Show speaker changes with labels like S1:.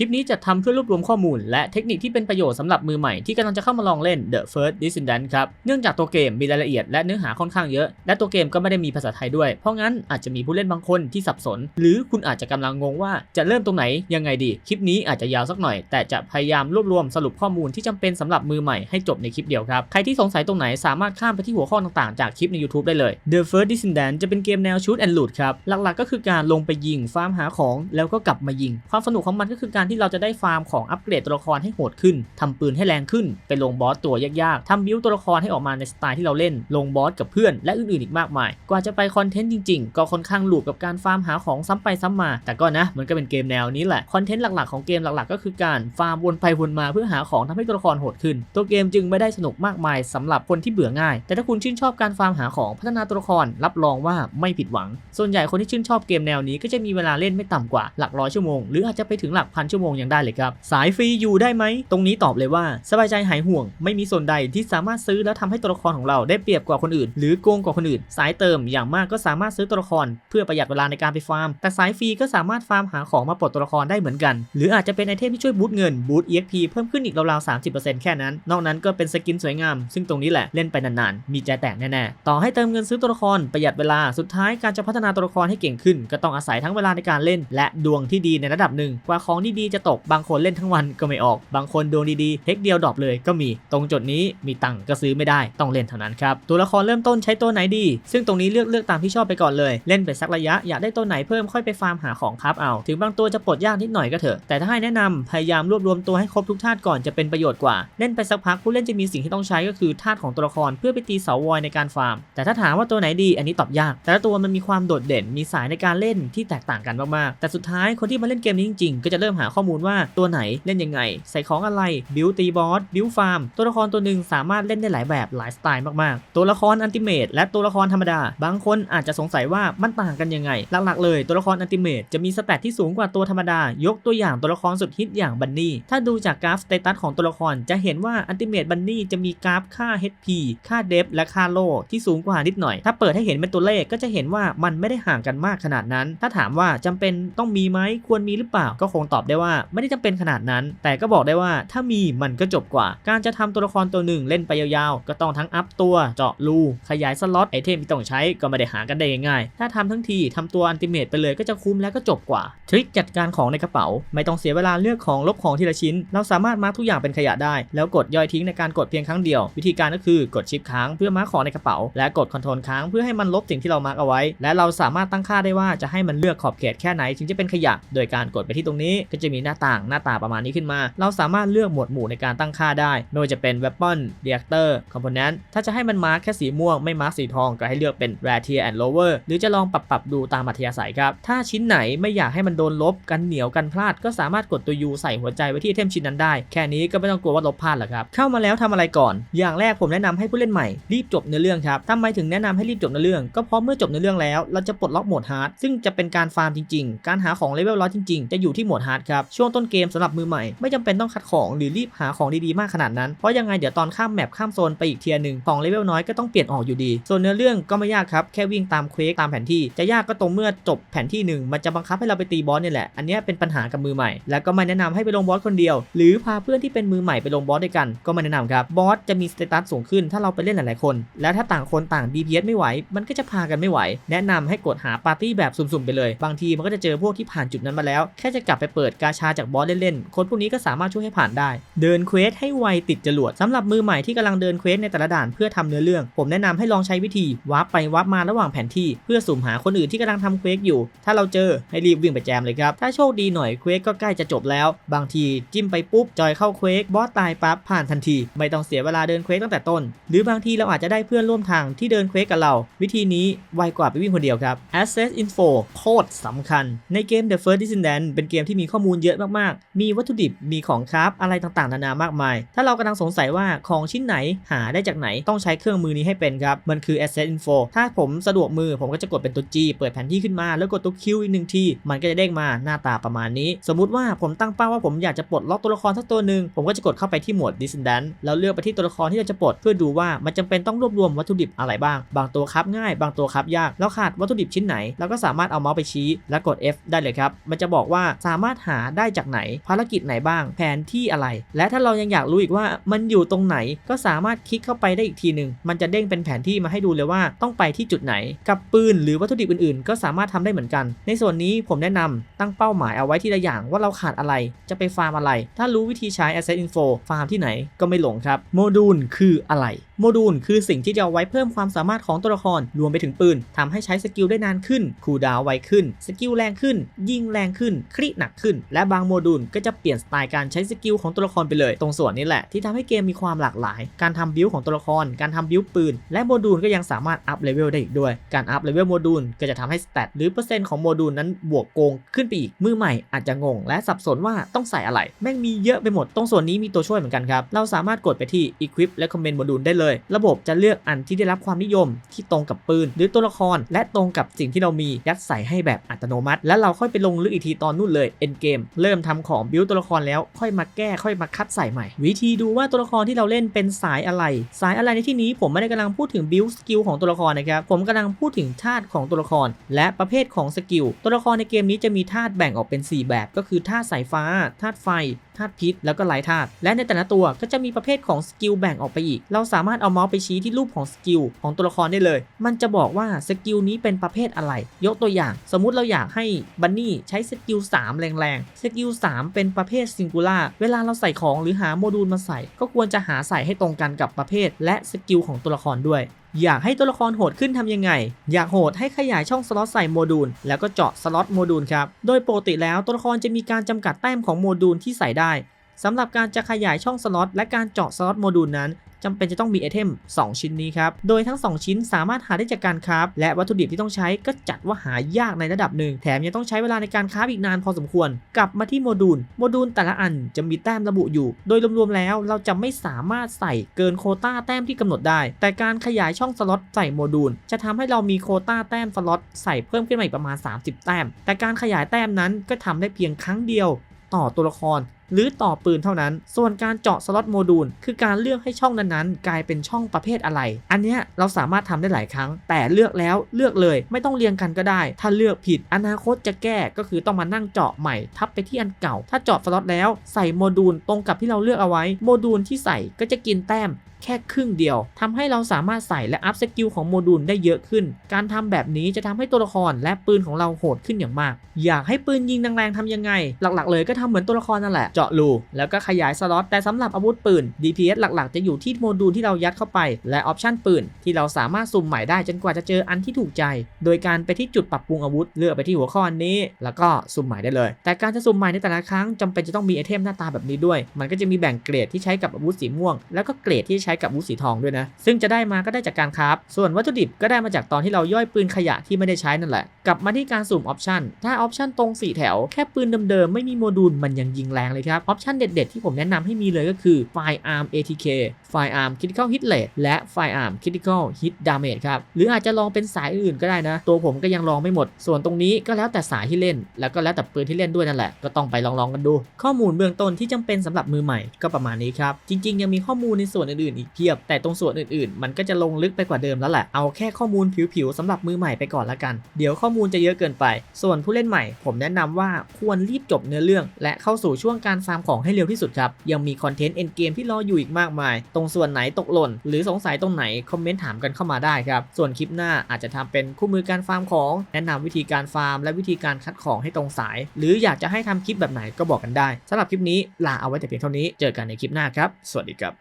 S1: คลิปนี้จะทำเพื่อรวบรวมข้อมูล และเทคนิคที่เป็นประโยชน์สำหรับมือใหม่ที่กำลังจะเข้ามาลองเล่น The First Descendant ครับ เนื่องจากตัวเกมมีรายละเอียดและเนื้อหาค่อนข้างเยอะ และตัวเกมก็ไม่ได้มีภาษาไทยด้วย เพราะงั้นอาจจะมีผู้เล่นบางคนที่สับสน หรือคุณอาจจะกำลังงงว่าจะเริ่มตรงไหนยังไงดี คลิปนี้อาจจะยาวสักหน่อย แต่จะพยายามรวบรวมสรุปข้อมูลที่จำเป็นสำหรับมือใหม่ให้จบในคลิปเดียวครับ ใครที่สงสัยตรงไหนสามารถข้ามไปที่หัวข้อต่างๆ จากคลิปใน YouTube ได้เลย The First Descendant จะเป็นเกมแนว Shoot and Loot ครับ หลักๆ ก็คือการลงไปยิงฟาร์มหาของแล้วก็กลับมายิง ความสนุกของมันก็คือการที่เราจะได้ฟาร์มของอัปเกรดตัวละครให้โหดขึ้นทำปืนให้แรงขึ้น ไปลงบอสตัวยากๆทำบิวตัวละครให้ออกมาในสไตล์ที่เราเล่น ลงบอสกับเพื่อน และอื่นๆอีกมากมาย กว่าจะไปคอนเทนต์จริงๆ ก็ค่อนข้างหลูบกับการฟาร์มหาของซ้ำไปซ้ำมา แต่ก็นะมันก็เป็นเกมแนวนี้แหละ คอนเทนต์หลักๆของเกมหลักๆ ก็คือการฟาร์มวนไปวนมาเพื่อหาของทำให้ตัวละครโหดขึ้น ตัวเกมจึงไม่ได้สนุกมากมายสำหรับคนที่เบื่อง่าย แต่ถ้าคุณชื่นชอบการฟาร์มหาของพัฒนาตัวละครรับรองว่าไม่ผิดหวัง ส่วนใหญ่คนที่ชื่นชอบเกมแนวนี้ก็จะมีเวลาเล่นไม่ต่ำกว่าหลักร้อยชั่วโมงหรืออาจจะไปถึงหลักพันชั่วโมงยังได้เลยครับ สายฟรีอยู่ได้ไหม ตรงนี้ตอบเลยว่า สบายใจหายห่วง ไม่มีส่วนใดที่สามารถซื้อแล้วทำให้ตัวละครของเราได้เปรียบกว่าคนอื่น หรือโกงกว่าคนอื่น สายเติมอย่างมากก็สามารถซื้อตัวละคร เพื่อประหยัดเวลาในการไปฟาร์ม แต่สายฟรีก็สามารถฟาร์มหาของมาปลดตัวละครได้เหมือนกัน หรืออาจจะเป็นไอเทมที่ช่วยบูตเงินบูต EXP เพิ่มขึ้นอีกราวๆ30%แค่นั้น นอกนั้นก็เป็นสกินสวยงาม ซึ่งตรงนี้แหละเล่นไปนานๆ มีใจแตกแน่ๆ ต่อให้เติมเงินซื้อตัวละครประหยัดเวลา สุดท้ายการจะพัฒนาตัวละครให้เก่งขึ้น ก็ต้องอาศัยทั้งเวลาในการเล่น และดวงที่ดีในระดับหนึ่งกว่าของดีจะตกบางคนเล่นทั้งวันก็ไม่ออก บางคนดวงดีๆเทคเดียวดรอปเลยก็มี ตรงจุดนี้มีตังก็ซื้อไม่ได้ต้องเล่นเท่านั้นครับ ตัวละครเริ่มต้นใช้ตัวไหนดี ซึ่งตรงนี้เลือกเลือกตามที่ชอบไปก่อนเลย เล่นไปสักระยะอยากได้ตัวไหนเพิ่มค่อยไปฟาร์มหาของครับเอา ถึงบางตัวจะปลดยากนิดหน่อยก็เถอะ แต่ถ้าให้แนะนำพยายามรวบรวมตัวให้ครบทุกธาตุก่อนจะเป็นประโยชน์กว่า เล่นไปสักพักผู้เล่นจะมีสิ่งที่ต้องใช้ก็คือธาตุของตัวละครเพื่อไปตีเสาวอยในการฟาร์ม แต่ถ้าถามว่าตัวไหนดีอันนี้ตอบยาก แต่ละตัวมันมีความโดดเด่นมีสายในการเล่นที่แตกต่างกันมากๆแต่สุดท้ายคนที่มาเล่นเกมนี้จริงๆก็จะเริ่มหาขข้อมูลว่าตัวไหนเล่นยังไง ใส่ของอะไร บิวตีบอส บิวฟาร์ม ตัวละครตัวหนึ่งสามารถเล่นได้หลายแบบหลายสไตล์มากๆ ตัวละครอันติเมตและตัวละครธรรมดา บางคนอาจจะสงสัยว่ามันต่างกันยังไง หลักๆเลยตัวละครอันติเมตจะมีสแตทที่สูงกว่าตัวธรรมดา ยกตัวอย่างตัวละครสุดฮิตอย่างบันนี่ ถ้าดูจากกราฟสเตตัสของตัวละครจะเห็นว่าอันติเมตบันนี่จะมีกราฟค่า HP ค่าเดฟและค่าโลที่สูงกว่านิดหน่อย ถ้าเปิดให้เห็นเป็นตัวเลขก็จะเห็นว่ามันไม่ได้ห่างกันมากขนาดนั้น ถ้าถามว่าจำเป็นต้องมีไหมควรมีหรือเปล่าก็คงตอบได้ว่าไม่ได้จำเป็นขนาดนั้น แต่ก็บอกได้ว่าถ้ามีมันก็จบกว่า การจะทำตัวละครตัวหนึ่งเล่นไปยาวๆ ก็ต้องทั้งอัพตัว เจาะรู ขยายสล็อตไอเทมที่ต้องใช้ก็ไม่ได้หากันได้ง่ายๆ ถ้าทำทั้งทีทำตัวอันติเมตไปเลยก็จะคุ้มแล้วก็จบกว่า ทริคจัดการของในกระเป๋า ไม่ต้องเสียเวลาเลือกของลบของทีละชิ้น เราสามารถมาร์กทุกอย่างเป็นขยะได้ แล้วกดย่อยทิ้งในการกดเพียงครั้งเดียว วิธีการก็คือกดชิปค้างเพื่อมาร์กของในกระเป๋า และกดคอนโทรลค้างเพื่อให้มันลบสิ่งที่เรามาร์กเอาไว้ และเราสามารถตั้งค่าได้ว่าจะให้มันเลือกขอบเขตแค่ไหนถึงจะเป็นขยะ โดยการกดไปที่ตรงนี้ก็จะมีหน้าต่างหน้าตาประมาณนี้ขึ้นมา เราสามารถเลือกหมวดหมู่ในการตั้งค่าได้ ไม่ว่าจะเป็น weapon reactor component ถ้าจะให้มันมาร์กแค่สีม่วงไม่มาร์กสีทองก็ให้เลือกเป็น rare tier and lower หรือจะลองปรับปรับดูตามอัธยาศัยครับ ถ้าชิ้นไหนไม่อยากให้มันโดนลบกันเหนียวกันพลาด ก็สามารถกดตัว U ใส่หัวใจไว้ที่เทมชิ้นนั้นได้ แค่นี้ก็ไม่ต้องกลัวว่าลบพลาดหรอกครับ เข้ามาแล้วทำอะไรก่อน อย่างแรกผมแนะนำให้ผู้เล่นใหม่รีบจบเนื้อเรื่องครับทำไมถึงแนะนำให้รีบจบเนื้อเรื่อง ก็เพราะเมื่อจบเนื้อเรื่องแล้ว เราจะปลดล็อกโหมดฮาร์ดซึ่งจะเป็นการฟาร์มจริง ๆ การหาของเลเวลร้อยจริง ๆ จะอยู่ที่โหมดฮาร์ดครับช่วงต้นเกมสำหรับมือใหม่ไม่จำเป็นต้องคัดของหรือรีบหาของดีๆมากขนาดนั้น เพราะยังไงเดี๋ยวตอนข้ามแมปข้ามโซนไปอีกเทียร์หนึ่งของเลเวลน้อยก็ต้องเปลี่ยนออกอยู่ดี ส่วนเนื้อเรื่องก็ไม่ยากครับ แค่วิ่งตามเควกตามแผนที่ จะยากก็ตรงเมื่อจบแผนที่หนึ่งมันจะบังคับให้เราไปตีบอสเนี่ยแหละ อันนี้เป็นปัญหากับมือใหม่ แล้วก็ไม่แนะนำให้ไปลงบอสคนเดียว หรือพาเพื่อนที่เป็นมือใหม่ไปลงบอสด้วยกัน ก็ไม่แนะนำครับ บอสจะมีสเตตัสสูงขึ้นถ้าเราไปเล่นหลายๆคน และถ้าต่างคนต่าง DPS ไม่ไหว มันก็จะพากันไม่ไหว แนะนำให้กดหาปาร์ตี้แบบสุ่มๆไปเลย บางทีมันก็จะเจอพวกที่ผ่านจุดนั้นมาแล้ว แค่จะกลับไปเปิดกาชาจากบอสเล่นๆ คนพวกนี้ก็สามารถช่วยให้ผ่านได้ เดินเควสให้ไวติดจรวดสำหรับมือใหม่ที่กำลังเดินเควสในแต่ละด่านเพื่อทำเนื้อเรื่อง ผมแนะนำให้ลองใช้วิธีวาร์ปไปวาร์ปมาระหว่างแผนที่เพื่อสุ่มหาคนอื่นที่กำลังทำเควสอยู่ ถ้าเราเจอให้รีบวิ่งไปแจมเลยครับ ถ้าโชคดีหน่อยเควสก็ใกล้จะจบแล้ว บางทีจิ้มไปปุ๊บจอยเข้าเควสบอสตายปั๊บผ่านทันที ไม่ต้องเสียเวลาเดินเควสตั้งแต่ต้น หรือบางทีเราอาจจะได้เพื่อนร่วมทางที่เดินเควสกับเรา วิธีนี้ไวกว่าไปวิ่งคนเดียวครับ Access Info โคตรสำคัญ ในเกม The First Descendant เป็นเกมที่มีข้อมูลเยอะมากๆ มีวัตถุดิบ มีของคราฟอะไรต่างๆ นานามากมาย ถ้าเรากำลังสงสัยว่าของชิ้นไหนหาได้จากไหนต้องใช้เครื่องมือนี้ให้เป็นครับ มันคือ Access Info ถ้าผมสะดวกมือผมก็จะกดเป็นตัว G เปิดแผนที่ขึ้นมาแล้วกดตัว Q อีกหนึ่งที มันก็จะเด้งมาหน้าตาประมาณนี้ สมมุติว่าผมตั้งเป้าว่าผมอยากจะปลดล็อกตัวละครสักตัวหนึ่งผมก็จะกดเข้าไปที่หมวด Descendant แล้วเลือกไปที่ตัวละครที่เราจะปลดเพื่อดูว่ามันจำเป็นต้องรวบรวมวัตถุดิบอะไรบ้าง บางตัวครับง่าย บางตัวครับยากแล้วขาดวัตถุดิบชิ้นไหนเราก็สามารถเอาเมาส์ไปชี้ แล้วกด F ได้เลยครับมันจะบอกว่าสามารถหาได้จากไหน ภารกิจไหนบ้าง แผนที่อะไร และถ้าเรายังอยากรู้อีกว่ามันอยู่ตรงไหนก็สามารถคลิกเข้าไปได้อีกทีหนึ่งมันจะเด้งเป็นแผนที่มาให้ดูเลยว่าต้องไปที่จุดไหน กับปืนหรือวัตถุดิบอื่นๆ ก็สามารถทำได้เหมือนกัน ในส่วนนี้ผมแนะนำตั้งเป้าหมายเอาไว้ทีละอย่างว่าเราขาดอะไร จะไปฟาร์มอะไร ถ้ารู้วิธีใช้ Asset Info ฟาร์มที่ไหนก็ไม่หลงครับ โมดูลคืออะไร โมดูลคือสิ่งที่จะเอาไว้เพิ่มความสามารถของตัวละครรวมไปถึงปืนทำให้ใช้สกิลได้นานขึ้น คูดาวไวขึ้น สกิลแรงขึ้น ยิงแรงขึ้น คริหนักขึ้น และบางโมดูลก็จะเปลี่ยนสไตล์การใช้สกิลของตัวละครไปเลย ตรงส่วนนี้แหละที่ทำให้เกมมีความหลากหลาย การทำบิลของตัวละคร การทำบิลปืน และโมดูลก็ยังสามารถอัพเลเวลได้อีกด้วย การอัพเลเวลโมดูลก็จะทำให้สเตตหรือเปอร์เซ็นต์ของโมดูลนั้นบวกโกงขึ้นไปอีก มือใหม่อาจจะงง และสับสนว่าต้องใส่อะไร แม่งมีเยอะไปหมด ตรงส่วนนี้มีตัวช่วยเหมือนกันครับ เราสามารถกดไปที่ equip และ comment โมดูลได้เลยระบบจะเลือกอันที่ได้รับความนิยมที่ตรงกับปืน หรือตัวละคร และตรงกับสิ่งที่เรามียัดใส่ให้แบบอัตโนมัติ แล้วเราค่อยไปลงลึกอีกทีตอนนู่นเลย end game เริ่มทำของบิวตัวละครแล้วค่อยมาแก้ค่อยมาคัดใส่ใหม่ วิธีดูว่าตัวละครที่เราเล่นเป็นสายอะไร สายอะไรในที่นี้ผมไม่ได้กำลังพูดถึงบิวสกิลของตัวละครนะครับผมกำลังพูดถึงธาตุของตัวละคร และประเภทของสกิลตัวละครในเกมนี้จะมีธาตุแบ่งออกเป็น 4 แบบ ก็คือธาตุสายฟ้าธาตุไฟธาตุพิษแล้วก็ไร้ธาตุและในแต่ละตัวก็จะมีประเภทของสกิลแบ่งออกไปอีก เราสามารถเอาเมาส์ไปชี้ที่รูปของสกิลของตัวละครได้เลย มันจะบอกว่าสกิลนี้เป็นประเภทอะไร ยกตัวอย่าง สมมุติเราอยากให้บันนี่ใช้สกิล3 แรงๆ สกิล3 เป็นประเภทซิงคูล่า เวลาเราใส่ของหรือหาโมดูลมาใส่ ก็ควรจะหาใส่ให้ตรงกันกับประเภท และสกิลของตัวละครด้วยอยากให้ตัวละครโหดขึ้นทำยังไง อยากโหดให้ขยายช่องสล็อตใส่โมดูล แล้วก็เจาะสล็อตโมดูลครับ โดยปกติแล้วตัวละครจะมีการจำกัดแต้มของโมดูลที่ใส่ได้สำหรับการจะขยายช่องสล็อตและการเจาะสล็อตโมดูลนั้น จำเป็นจะต้องมีไอเทม 2 ชิ้นนี้ครับ โดยทั้ง 2 ชิ้นสามารถหาได้จากการคราฟและวัตถุดิบที่ต้องใช้ก็จัดว่าหายากในระดับหนึ่ง แถมยังต้องใช้เวลาในการคราฟอีกนานพอสมควร กลับมาที่โมดูล โมดูลแต่ละอันจะมีแต้มระบุอยู่ โดยรวมๆแล้วเราจะไม่สามารถใส่เกินโคต้าแต้มที่กำหนดได้ แต่การขยายช่องสล็อตใส่โมดูล จะทำให้เรามีโคต้าแต้มสล็อตใส่เพิ่มขึ้นมาอีกประมาณ 30 แต้ม แต่การขยายแต้มนั้นก็ทำได้เพียงครั้งเดียวต่อตัวละคร หรือต่อปืนเท่านั้น ส่วนการเจาะสล็อตโมดูล คือการเลือกให้ช่องนั้นๆ กลายเป็นช่องประเภทอะไร อันเนี้ยเราสามารถทำได้หลายครั้ง แต่เลือกแล้วเลือกเลย ไม่ต้องเรียงกันก็ได้ ถ้าเลือกผิดอนาคตจะแก้ก็คือต้องมานั่งเจาะใหม่ทับไปที่อันเก่า ถ้าเจาะสล็อตแล้วใส่โมดูลตรงกับที่เราเลือกเอาไว้โมดูลที่ใส่ก็จะกินแต้มแค่ครึ่งเดียวทำให้เราสามารถใส่และอัพสกิลของโมดูลได้เยอะขึ้น การทำแบบนี้จะทำให้ตัวละครและปืนของเราโหดขึ้นอย่างมาก อยากให้ปืนยิงแรงๆทำยังไง หลักๆ เลยก็ทำเหมือนตัวละครนั่นแหละเจาะรูแล้วก็ขยายสล็อตแต่สำหรับอาวุธปืน DPS หลักๆ จะอยู่ที่โมดูลที่เรายัดเข้าไป และออปชันปืน ที่เราสามารถสุ่มใหม่ได้จนกว่าจะเจออันที่ถูกใจ โดยการไปที่จุดปรับปรุงอาวุธเลือกไปที่หัวข้ออนนี้ แล้วก็สุ่มใหม่ได้เลย แต่การจะสุ่มใหม่ในแต่ละครั้งจำเป็นจะต้องมีไอเทมหน้าตาแบบนี้ด้วย มันก็จะมีแบ่งเกรดที่ใช้กับอาวุธสีม่วง แล้วก็เกรดที่ใช้กับอาวุธสีทองด้วยนะ ซึ่งจะได้มาก็ได้จากการคราฟส่วนวัตถุดิบก็ได้มาจากตอนที่เราย่อยปืนขยะที่ไม่ได้ใช้นั่นแหละ กลับมาที่การสุ่มออปชันถ้าออปชันตรง4แถวแค่ปืนเดิมๆไม่มีโมดูลมันยังยิงแรงเลยครับออปชันเด็ดๆ ที่ผมแนะนำให้มีเลยก็คือ Firearm ATK Firearm Critical Hit Rate และ Firearm Critical Hit Damage ครับ หรืออาจจะลองเป็นสายอื่นก็ได้นะ ตัวผมก็ยังลองไม่หมด ส่วนตรงนี้ก็แล้วแต่สายที่เล่น แล้วก็แล้วแต่ปืนที่เล่นด้วยนั่นแหละ ก็ต้องไปลองๆกันดู ข้อมูลเบื้องต้นที่จำเป็นสำหรับมือใหม่ก็ประมาณนี้ครับ จริงๆ ยังมีข้อมูลในส่วนอื่นๆ อีกเพียบ แต่ตรงส่วนอื่นๆ มันก็จะลงลึกไปกว่าเดิมแล้วแหละ เอาแค่ข้อมูลผิวๆสำหรับมือใหม่ไปก่อนละกัน เดี๋ยวข้อมูลจะเยอะเกินไป ส่วนผู้เล่นใหม่ ผมแนะนำว่าควรรีบจบเนื้อเรื่อง และเข้าสู่ช่วงการฟาร์มของให้เร็วที่สุดครับ ยังมีคอนเทนต์เอ็นเกมที่รออยู่อีกมากมายตรงส่วนไหนตกหล่น หรือสงสัยตรงไหนคอมเมนต์ถามกันเข้ามาได้ครับ ส่วนคลิปหน้าอาจจะทำเป็นคู่มือการฟาร์มของ แนะนำวิธีการฟาร์ม และวิธีการคัดของให้ตรงสาย หรืออยากจะให้ทำคลิปแบบไหนก็บอกกันได้สำหรับคลิปนี้ลาเอาไว้แต่เพียงเท่านี้ เจอกันในคลิปหน้าครับ สวัสดีครับ